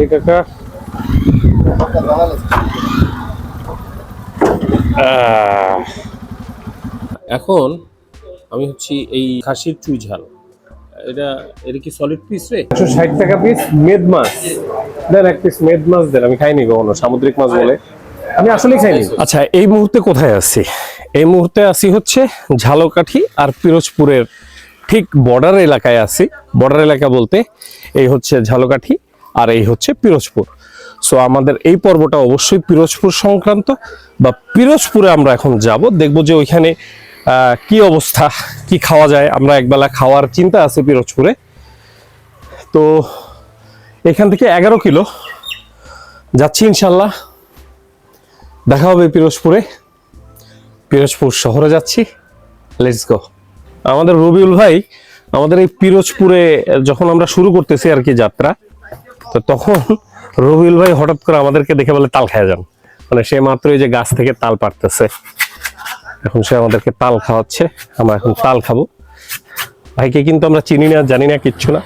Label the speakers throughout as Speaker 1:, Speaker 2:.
Speaker 1: এই কাকা। এখন আমি হচ্ছি এই খাসির চুই ঝাল। এটা এটা কি সলিড পিস রে? একশো ষাট টাকা পিস মেদ মাছ। দেন এক পিস মেদ মাছ দেন আমি খাইনি কখনো সামুদ্রিক মাছ বলে। আমি আসলে খাইনি। আচ্ছা এই মুহূর্তে কোথায় আছি? এই মুহূর্তে আছি হচ্ছে ঝালকাঠি আর পিরোজপুরের ঠিক বর্ডার এলাকায় আছি। বর্ডার এলাকা বলতে এই হচ্ছে ঝালকাঠি আর এই হচ্ছে পিরোজপুর। সো আমাদের এই পর্বটা অবশ্যই পিরোজপুর সংক্রান্ত বা পিরোজপুরে আমরা এখন যাব। দেখব যে ওইখানে কি অবস্থা, কি খাওয়া যায়। আমরা একবেলা খাওয়ার চিন্তা আছে পিরোজপুরে। তো এখান থেকে এগারো কিলো যাচ্ছি ইনশাল্লাহ। দেখা হবে পিরোজপুরে। পিরোজপুর শহরে যাচ্ছি। লেটস গো আমাদের রবিউল ভাই, আমাদের এই পিরোজপুরে যখন আমরা শুরু করতেছি আর কি যাত্রা তো তখন রবিউল ভাই হঠাৎ করে আমাদেরকে দেখে বলে তাল খায় যান। মানে সে মাত্র এই যে গাছ থেকে তাল পারতেছে এখন সে আমাদেরকে তাল খাওয়াচ্ছে আমরা এখন তাল খাব। ভাইকে কিন্তু আমরা চিনি না জানি না কিচ্ছু না।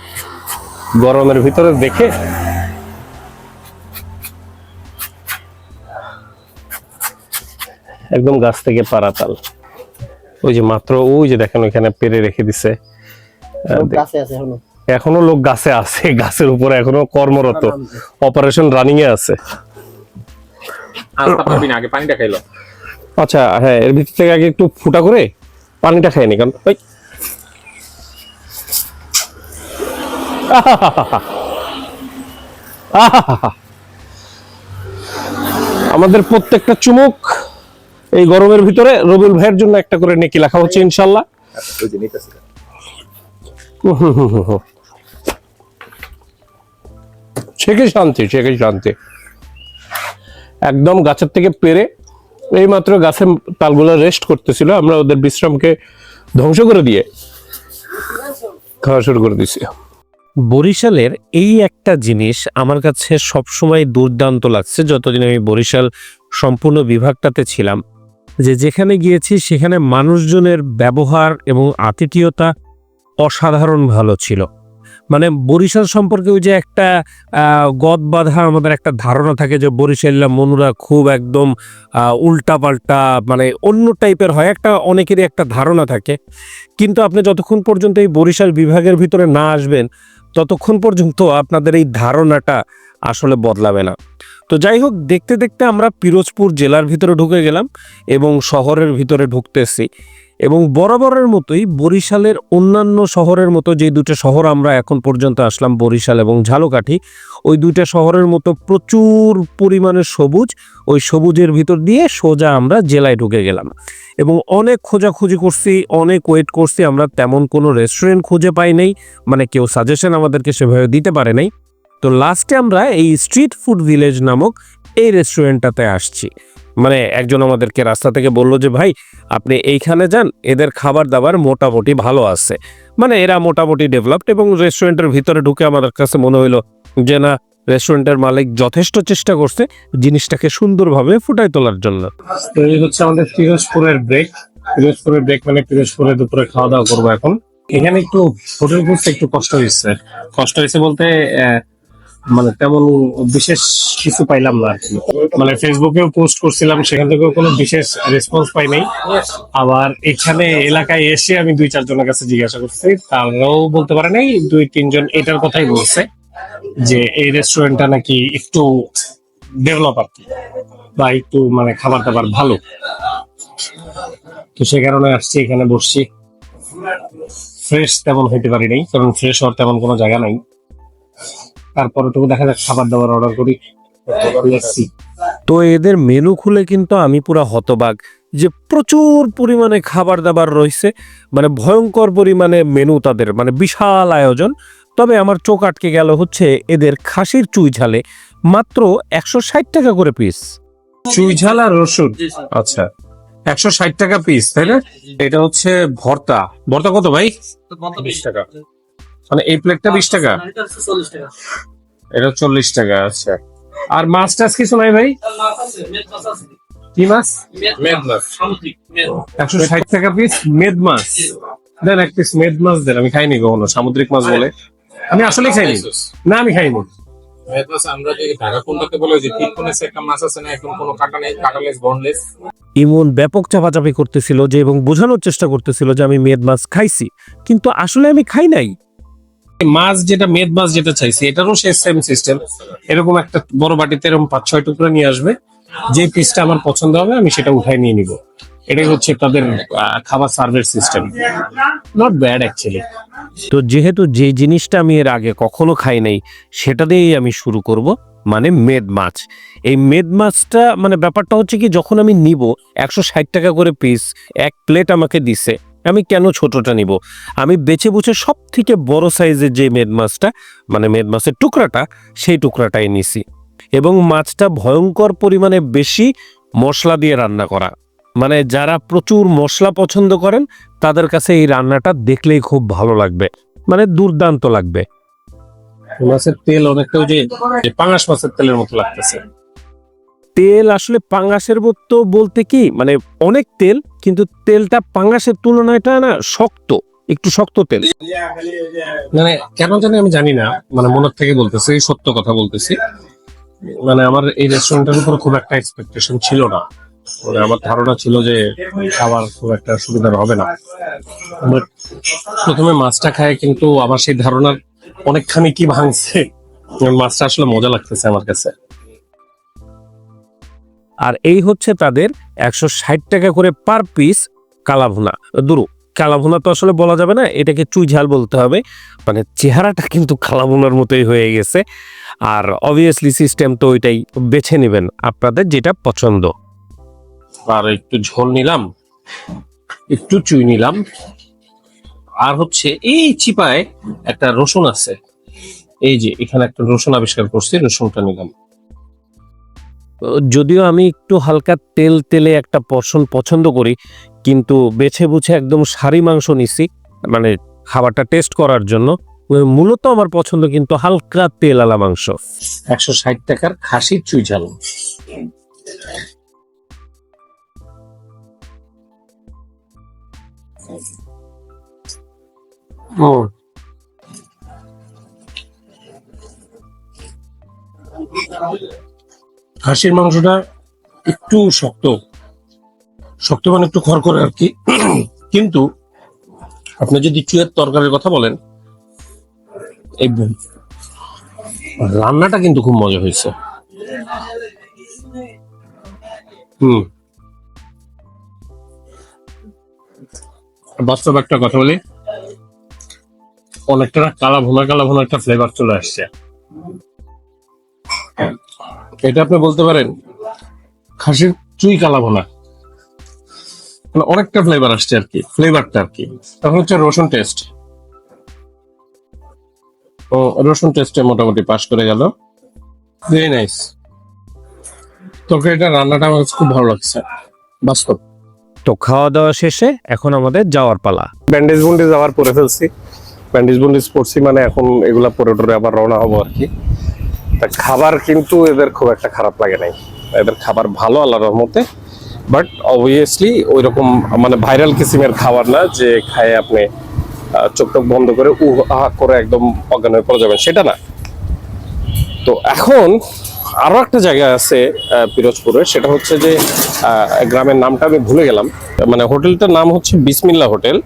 Speaker 1: গরমের ভিতরে দেখে একদম গাছ থেকে পারা তাল। ওই যে মাত্র ওই যে দেখেন ওইখানে পেরে রেখে দিছে।
Speaker 2: গাছে আছে
Speaker 1: এখনও লোক গাছে আছে গাছের উপরে এখনও কর্মরত। অপারেশন রানিং এ আছে।
Speaker 3: আগে পানিটা খাইলো
Speaker 1: আচ্ছা হ্যাঁ এর ভিতর থেকে আগে একটু ফুটা করে পানিটা খাই নি কারণ ওই। আমাদের প্রত্যেকটা চুমুক এই গরমের ভিতরে রবিউল ভাইয়ের জন্য একটা করে নেকি লেখা হচ্ছে ইনশাল্লাহ।
Speaker 3: ওই যে নিতেছে।
Speaker 1: ছেকে শান্তি ছেকে শান্তি। একদম গাছের থেকে পেরে এই মাত্র গাছের তালগুলো রেস্ট করতেছিল, আমরা ওদের বিশ্রামকে ধ্বংস করে দিয়ে খাওয়া শুরু করে দিছি
Speaker 4: বরিশালের এই একটা জিনিস আমার কাছে সবসময় দুর্দান্ত লাগছে, যতদিন আমি বরিশাল সম্পূর্ণ বিভাগটাতে ছিলাম। যে যেখানে গিয়েছি, সেখানে মানুষজনের ব্যবহার এবং আতিথেয়তা অসাধারণ ভালো ছিল। মানে বরিশাল সম্পর্কে ওই যে একটা গদ বাধা আমাদের একটা ধারণা থাকে যে বরিশালীরা মনুরা খুব একদম উল্টা পাল্টা মানে অন্য টাইপের হয়, একটা অনেকেরই একটা ধারণা থাকে। কিন্তু আপনি যতক্ষণ পর্যন্ত এই বরিশাল বিভাগের ভিতরে না আসবেন, ততক্ষণ পর্যন্ত আপনাদের এই ধারণাটা আসলে বদলাবে না। তো যাই হোক, দেখতে দেখতে আমরা পিরোজপুর জেলার ভিতরে ঢুকে গেলাম এবং শহরের ভিতরে ঢুকতেছি। এবং বরাবরের মতোই বরিশালের অন্যান্য শহরের মতো যে দুটো শহর আমরা এখন পর্যন্ত আসলাম, বরিশাল এবং ঝালকাঠি, ওই দুইটা শহরের মতো প্রচুর পরিমাণে সবুজ, ওই সবুজের ভিতর দিয়ে সোজা আমরা জেলায় ঢুকে গেলাম। এবং অনেক খোঁজাখুঁজি করছি, অনেক ওয়েট করছি, আমরা তেমন কোনো রেস্টুরেন্ট খুঁজে পাই নাই মানে কেউ সাজেশন আমাদেরকে সেভাবে দিতে পারে নাই। তো লাস্টে আমরা এই স্ট্রিট ফুড ভিলেজ নামক এই রেস্টুরেন্টটাতে আসছি। মানে একজন আমাদেরকে রাস্তা থেকে বলল যে ভাই আপনি এইখানে যান এদের খাবার দাবার মোটামুটি ভালো আছে। মানে এরা মোটামুটি ডেভেলপড এবং রেস্টুরেন্টের ভিতরে ঢুকে আমাদের কাছে মনে হইল যে না রেস্টুরেন্টের মালিক যথেষ্ট চেষ্টা করছে জিনিসটাকে সুন্দরভাবে ফুটাই তোলার জন্য।
Speaker 1: এই হচ্ছে আমাদের পিরোজপুরের ব্রেক পিরোজপুরের ব্রেক মানে পিরোজপুরে দুপুরে খাওয়া দাওয়া করব এখন। এখানে একটু হোটেল খুঁজতে একটু কষ্ট হয়েছে। কষ্ট হয়েছে বলতে আহ, মানে তেমন বিশেষ কিছু পাইলাম না আর কি। মানে ফেসবুকেও পোস্ট করছিলাম সেখান থেকেও কোনো বিশেষ রেসপন্স পাই নাই। আবার এখানে এলাকায় এসে আমি দুই চারজনের কাছে জিজ্ঞাসা করছি তারাও বলতে পারে নাই দুই তিনজন এটার কথাই বলছে যে এই রেস্টুরেন্টটা নাকি একটু ডেভেলপ আর কি বা একটু মানে খাবার দাবার ভালো। তো সে কারণে আসছি এখানে বসছি। ফ্রেশ তেমন হইতে পারি নাই কারণ ফ্রেশ হওয়ার তেমন কোনো জায়গা নাই। তারপরে তো দেখা যাক খাবার দাবার অর্ডার করি।
Speaker 4: তো এদের মেনু খুলে কিন্তু আমি পুরো হতবাক যে প্রচুর পরিমাণে খাবার দাবার রয়েছে মানে ভয়ঙ্কর পরিমাণে মেনু তাদের মানে বিশাল আয়োজন। তবে আমার চোখ আটকে গেল হচ্ছে এদের খাসির চুই ঝালে মাত্র একশো ষাট টাকা করে পিস
Speaker 1: চুই ঝাল আর রসুন। আচ্ছা একশো ষাট টাকা পিস তাই না? এটা হচ্ছে ভর্তা। ভর্তা কত ভাই? বিশ টাকা। মানে এই প্লেটটা বিশ টাকা। এটা চল্লিশ টাকা আচ্ছা। আর মাছ টাছ কিছু নাই ভাই? কি মাছ? একশো ষাট টাকা পিস মেদ মাছ। দেন এক পিস মেদ মাছ দেন আমি খাইনি কখনো সামুদ্রিক মাছ বলে। আমি আসলে খাইনি। না আমি খাইনি।
Speaker 3: মেদমাছ আমরা যে ঢাকা কোনটাকে বলে যে তিন কোণে একটা মাছ আছে না এখন কোনো কাটা নেই কাটালেস বনলেস
Speaker 4: ইমন ব্যাপক চাপাচাপি করতেছিল যে এবং বোঝানোর চেষ্টা করতেছিল যে আমি মেদ মাছ খাইছি। কিন্তু আসলে আমি খাই নাই।
Speaker 1: মাছ যেটা, মেদ মাছ যেটা চাইছি, এটারও সে সেম সিস্টেম এরকম একটা বড় বাটিতে এরকম পাঁচ, ছয় টুকরো নিয়ে আসবে। যে পিসটা আমার পছন্দ হবে, আমি সেটা উঠাই নিয়ে নিব। এটাই হচ্ছে তাদের খাবার service system not bad actually
Speaker 4: তো যেহেতু যে জিনিসটা আমি এর আগে কখনো খাই নাই, সেটা দিয়েই আমি শুরু করব মানে মেদ মাছ। এই মেদ মাছটা মানে ব্যাপারটা হচ্ছে কি, যখন আমি নিব, একশো ষাট টাকা করে পিস এক প্লেট আমাকে দিছে। আমি কেন ছোটটা নিব? আমি বেছে বুঝে সব থেকে বড় সাইজের যে মেদ মাছটা মানে মেদ মাছের টুকরাটা, সেই টুকরাটাই নিছি। এবং মাছটা ভয়ঙ্কর পরিমাণে বেশি মশলা দিয়ে রান্না করা। মানে যারা প্রচুর মশলা পছন্দ করেন, তাদের কাছে এই রান্নাটা দেখলেই খুব ভালো লাগবে। মানে দুর্দান্ত লাগবে।
Speaker 1: মাছের তেল অনেকটা ওই যে পাঙাশ মাছের তেলের মতো লাগতেছে।
Speaker 4: তেল আসলে পাঙ্গাসের মতো বলতে কি মানে অনেক তেল, কিন্তু তেলটা পাঙ্গাসের তুলনায়টা না শক্ত, একটু শক্ত তেল।
Speaker 1: মানে কেন জানি আমি জানি না মানে মনের থেকে বলতেছি, সত্য কথা বলতেছি। মানে আমার এই রেস্টুরেন্টের উপর খুব একটা এক্সপেকটেশন ছিল না। মানে আমার ধারণা ছিল যে খাবার খুব একটা সুবিধার হবে না। প্রথমে মাছটা খায় কিন্তু আমার সেই ধারণার অনেকখানি কি ভাঙছে, মাছটা আসলে মজা লাগতেছে আমার কাছে।
Speaker 4: আর এই হচ্ছে তাদের একশো ষাট টাকা করে পার পিস কালাভুনা। দুরু, কালাভুনা তো আসলে বলা যাবে না, এটাকে চুই ঝাল বলতে হবে। মানে চেহারাটা কিন্তু কালাভুনার মতোই হয়ে গেছে। আর অবভিয়াসলি সিস্টেম তো ওইটাই বেছে নেবেন আপনাদের যেটা পছন্দ।
Speaker 1: আর একটু ঝোল নিলাম, একটু চুই নিলাম। আর হচ্ছে এই চিপায় একটা রসুন আছে। এই যে, এখানে একটা রসুন আবিষ্কার করছি, রসুনটা নিলাম।
Speaker 4: যদিও আমি একটু হালকা তেল তেলে একটা পশন পছন্দ করি, কিন্তু বেছে বুছে একদম সারি মাংস নিছি মানে খাবারটা টেস্ট করার জন্য। মূলত আমার পছন্দ কিন্তু হালকা তেল আলা মাংস।
Speaker 1: একশো ষাট টাকার খাসির চুই ঝাল। ও। খাসির মাংসটা একটু শক্ত। শক্ত মানে একটু খড়খড়ে আর কি। কিন্তু আপনি যদি চুয়ের তরকারির কথা বলেন, এই রান্নাটা কিন্তু খুব মজা হয়েছে। বাস্তব একটা কথা বলি। অনেকটা কালা ভুনা কালা ভুনা একটা ফ্লেভার চলে আসছে। এটা আপনি বলতে পারেন খাসির চুই কালা ভুনা। মানে অনেকটা ফ্লেভার আসছে আর কি ফ্লেভারটা আর কি। তখন হচ্ছে রসুন টেস্ট ও রসুন টেস্টে মোটামুটি পাস করে গেল। ভেরি নাইস তোকে এটা রান্নাটা আমার কাছে খুব ভালো লাগছে বাস্তব।
Speaker 4: তো খাওয়া দাওয়া শেষে এখন আমাদের যাওয়ার পালা।
Speaker 1: ব্যান্ডেজ বন্ডেজ আবার পরে ফেলছি। ব্যান্ডেজ বন্ডেজ পরছি মানে এখন এগুলা পরে টরে আবার রওনা হব আর কি। তা খাবার কিন্তু এদের খুব একটা খারাপ লাগে নাই। এদের খাবার ভালো আল্লাহর রহমতে বাট অবভিয়াসলি ওই রকম মানে ভাইরাল কিসিমের খাবার না যে খায় আপনি চোখ টোক বন্ধ করে উ আহা, করে একদম অজ্ঞান হয়ে পড়ে যাবেন, সেটা না। তো এখন আরও একটা জায়গা আছে পিরোজপুরে, সেটা হচ্ছে যে গ্রামের নামটা আমি ভুলে গেলাম। মানে হোটেলটার নাম হচ্ছে বিসমিল্লা হোটেল।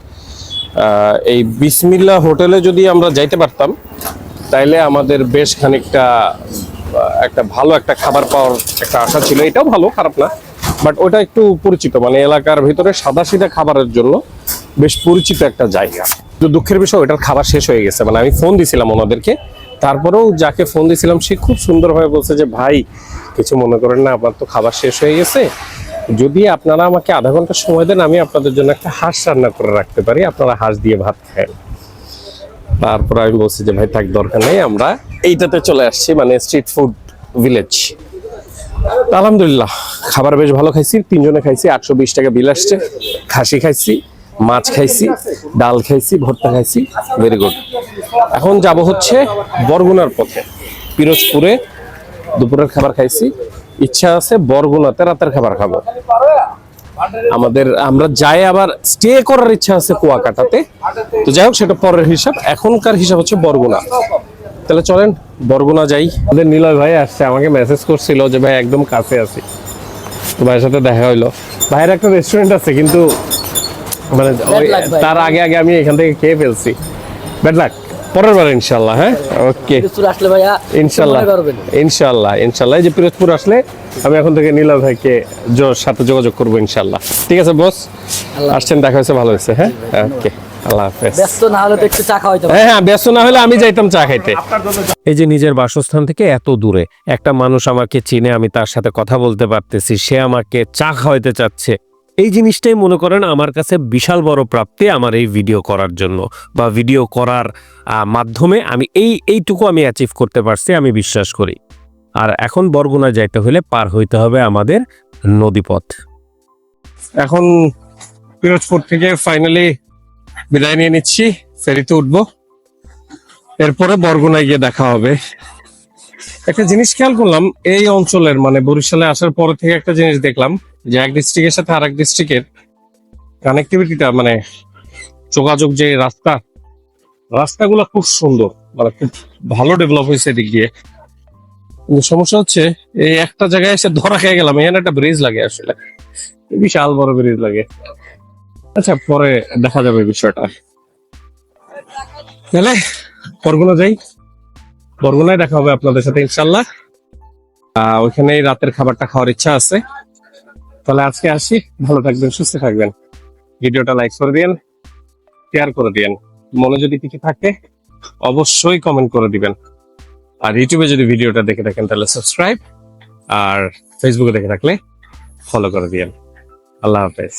Speaker 1: এই বিসমিল্লা হোটেলে যদি আমরা যাইতে পারতাম তাইলে আমাদের বেশ খানিকটা একটা ভালো একটা খাবার পাওয়ার একটা আশা ছিল। এটাও ভালো, খারাপ না। বাট ওটা একটু পরিচিত মানে এলাকার ভিতরে সাদা সিধা খাবারের জন্য বেশ পরিচিত একটা জায়গা। তো দুঃখের বিষয়, ওটার খাবার শেষ হয়ে গেছে। মানে আমি ফোন দিছিলাম ওনাদেরকে। তারপরেও যাকে ফোন দিছিলাম, সে খুব সুন্দরভাবে বলছে যে, ভাই, কিছু মনে করেন না আপনার তো খাবার শেষ হয়ে গেছে। যদি আপনারা আমাকে আধা ঘণ্টা সময় দেন, আমি আপনাদের জন্য একটা হাঁস রান্না করে রাখতে পারি। আপনারা হাঁস দিয়ে ভাত খান। তারপর আমি বলছি যে, ভাই, থাক, দরকার নেই, আমরা এইটাতে চলে আসছি মানে স্ট্রিট ফুড ভিলেজ আলহামদুলিল্লাহ, খাবার বেশ ভালো খাইছি, তিনজনে খাইছি, আটশো বিশ টাকা বিল আসছে, খাসি খাইছি, মাছ খাইছি, ডাল খাইছি, ভর্তা খাইছি ভেরি গুড এখন যাব হচ্ছে বরগুনার পথে, পিরোজপুরে দুপুরের খাবার খাইছি, ইচ্ছা আছে বরগুনাতে রাতের খাবার খাব। আমাদের আমরা যাই আবার স্টে করার ইচ্ছা আছে কুয়াকাটাতে। তো যাই হোক সেটা পরের হিসাব। এখনকার হিসাব হচ্ছে বরগুনা। তাহলে চলেন বরগুনা যাই। আমাদের নিলয় ভাই আসছে আমাকে মেসেজ করছিল যে ভাই একদম কাছে আছি। তো ভাইয়ের সাথে দেখা হইল। ভাইয়ের একটা রেস্টুরেন্ট আছে কিন্তু মানে ওই- তার আগে আগে আমি এখান থেকে খেয়ে ফেলছি। ব্যাড লাক পরের বার ইনশাল্লাহ হ্যাঁ? ওকে
Speaker 2: আসলে ভাইয়া
Speaker 1: ইনশাল্লাহ। ইনশাল্লাহ ইনশাল্লাহ। এই যে পিরোজপুর আসলে আমি এখন থেকে নীলয় ভাইকে জ- সাথে যোগাযোগ করব ইনশাল্লাহ ঠিক আছে বস আসছেন দেখা হয়েছে ভালো হয়েছে হ্যাঁ? ওকে আল্লাহ হাফেজ।
Speaker 2: ব্যস্ত না হলে তো একটু চা খাওয়াইতে
Speaker 1: হ্যাঁ হ্যাঁ ব্যস্ত না হলে আমি যাইতাম চা খাইতে।
Speaker 4: এই যে নিজের বাসস্থান থেকে এত দূরে একটা মানুষ আমাকে চিনে আমি তার সাথে কথা বলতে পারতেছি সে আমাকে চা খাওয়াইতে চাচ্ছে। এই জিনিসটাই মনে করেন আমার কাছে বিশাল বড় প্রাপ্তি আমার এই ভিডিও করার জন্য বা ভিডিও করার মাধ্যমে আমি এই এইটুকু আমি অ্যাচিভ করতে পারছি আমি বিশ্বাস করি। আর এখন বরগুনা যাইতে হলে পার হইতে হবে আমাদের নদীপথ।
Speaker 1: এখন পিরোজপুর থেকে ফাইনালি বিদায় নিয়ে নিচ্ছি, ফেরিতে উঠবো। এরপরে বরগুনায় গিয়ে দেখা হবে। একটা জিনিস খেয়াল করলাম, এই অঞ্চলের মানে বরিশালে আসার পর থেকে একটা জিনিস দেখলাম, যে এক ডিস্ট্রিক্টের সাথে আরেক ডিস্ট্রিক্টের কানেক্টিভিটিটা মানে যোগাযোগ যে রাস্তা, রাস্তাগুলো খুব সুন্দর মানে খুব ভালো ডেভেলপ হয়েছে এদিক দিয়ে। সমস্যা হচ্ছে, এই একটা জায়গায় এসে ধরা খেয়ে গেলাম, এখানে একটা ব্রিজ লাগে আসলে। বিশাল বড় ব্রিজ লাগে। আচ্ছা পরে দেখা যাবে বিষয়টা। তাহলে, বরগুনা যাই। বরগুনায় দেখা হবে আপনাদের সাথে, ইনশাল্লাহ। ওইখানে রাতের খাবারটা খাওয়ার ইচ্ছা আছে। তাহলে আজকে আসি। ভালো থাকবেন, সুস্থ থাকবেন। ভিডিওটা লাইক করে দিয়েন শেয়ার করে দিয়েন। মনে যদি কিছু থাকে, অবশ্যই কমেন্ট করে দিবেন। আর ইউটিউবে যদি ভিডিওটা দেখে থাকেন, তাহলে সাবস্ক্রাইব আর ফেসবুকে দেখে থাকলে ফলো করে দিয়েন। আল্লাহ হাফেজ।